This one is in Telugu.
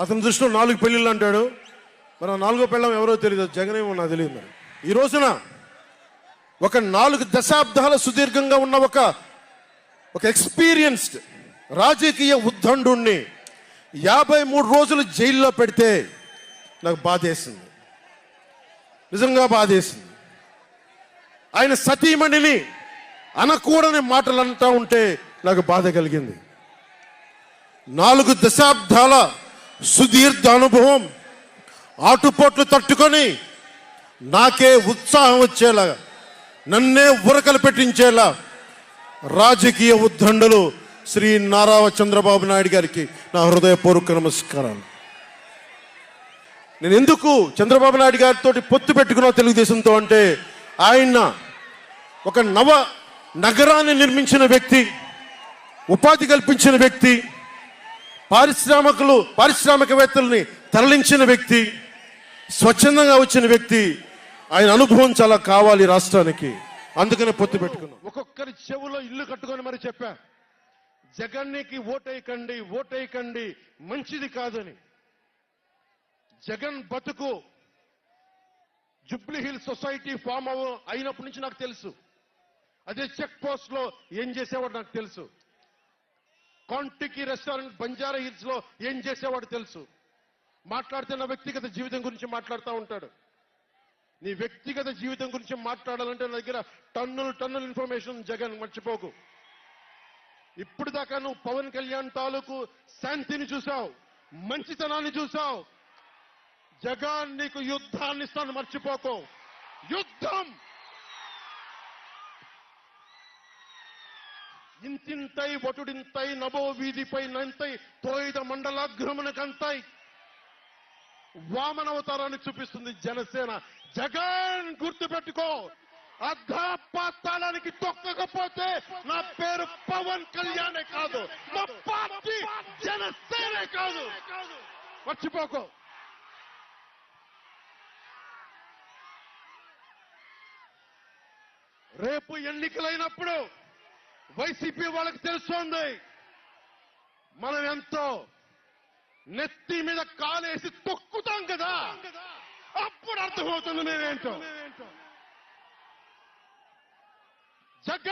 అతని దృష్టిలో నాలుగు పెళ్ళిళ్ళు అంటాడు. మరి ఆ నాలుగో పెళ్ళం ఎవరో తెలియదు జగనేమో నాకు తెలియదు మరి. ఈ రోజున ఒక నాలుగు దశాబ్దాల సుదీర్ఘంగా ఉన్న ఒక ఒక ఎక్స్పీరియన్స్డ్ రాజకీయ ఉద్దండుణ్ణి యాభై మూడు రోజులు జైల్లో పెడితే నాకు బాధేసింది. నిజంగా బాధేసింది. ఆయన సతీమణిని అనకూడని మాటలు అంటా ఉంటే నాకు బాధ కలిగింది. నాలుగు దశాబ్దాల సుదీర్ఘ అనుభవం. ఆటుపోట్లు తట్టుకొని నాకే ఉత్సాహం వచ్చేలా నన్నే ఉరకలు పెట్టించేలా రాజకీయ ఉద్దండలు శ్రీ నారా చంద్రబాబు నాయుడు గారికి నా హృదయపూర్వక నమస్కారాలు. నేను ఎందుకు చంద్రబాబు నాయుడు గారితో పొత్తు పెట్టుకున్నా తెలుగుదేశంతో అంటే ఆయన ఒక నవ నగరాన్ని నిర్మించిన వ్యక్తి ఉపాధి కల్పించిన వ్యక్తి పారిశ్రామికులు పారిశ్రామికవేత్తల్ని తరలించిన వ్యక్తి స్వచ్ఛందంగా వచ్చిన వ్యక్తి ఆయన అనుభవం చాలా కావాలి రాష్ట్రానికి. అందుకనే పొత్తు పెట్టుకున్నాం. ఒక్కొక్కరి చెవులో ఇల్లు కట్టుకొని మరి చెప్పా జగన్నికి ఓటేయకండి ఓటేయకండి మంచిది కాదని. జగన్ బతుకు జుబ్లీ హిల్ సొసైటీ ఫామ్ అయినప్పటి నుంచి నాకు తెలుసు. అదే చెక్ పోస్ట్లో ఏం చేసేవాడు నాకు తెలుసు. కాంటికి రెస్టారెంట్ బంజారా హిల్స్లో ఏం చేసేవాడు తెలుసు? మాట్లాడితే నా వ్యక్తిగత జీవితం గురించి మాట్లాడుతూ ఉంటాడు. నీ వ్యక్తిగత జీవితం గురించి మాట్లాడాలంటే నా దగ్గర టన్నులు టన్నుల ఇన్ఫర్మేషన్ జగన్ మర్చిపోకు. ఇప్పుడు దాకా నువ్వు పవన్ కళ్యాణ్ తాలూకు శాంతిని చూసావు మంచితనాన్ని చూసావు జగన్ నీకు యుద్ధాన్ని ఇస్తాను మర్చిపోకు. యుద్ధం! ఇంతింతై వటుడింతై నభో వీధిపై నంతై తోయిద మండలాగ్రమణకంతై వామనవతారాన్ని చూపిస్తుంది జనసేన. జగన్ గుర్తుపెట్టుకో. అర్ధపాతాళానికి తొక్కకపోతే నా పేరు పవన్ కళ్యాణే కాదు. నా పార్టీ జనసేనే కాదు. మర్చిపోకో. రేపు ఎన్నికలైనప్పుడు వైసీపీ వాళ్ళకి తెలుస్తోంది. మనం ఎంతో నెత్తి మీద కాలేసి తొక్కుతాం కదా. అప్పుడు అర్థమవుతుంది నేనేంటో జగన్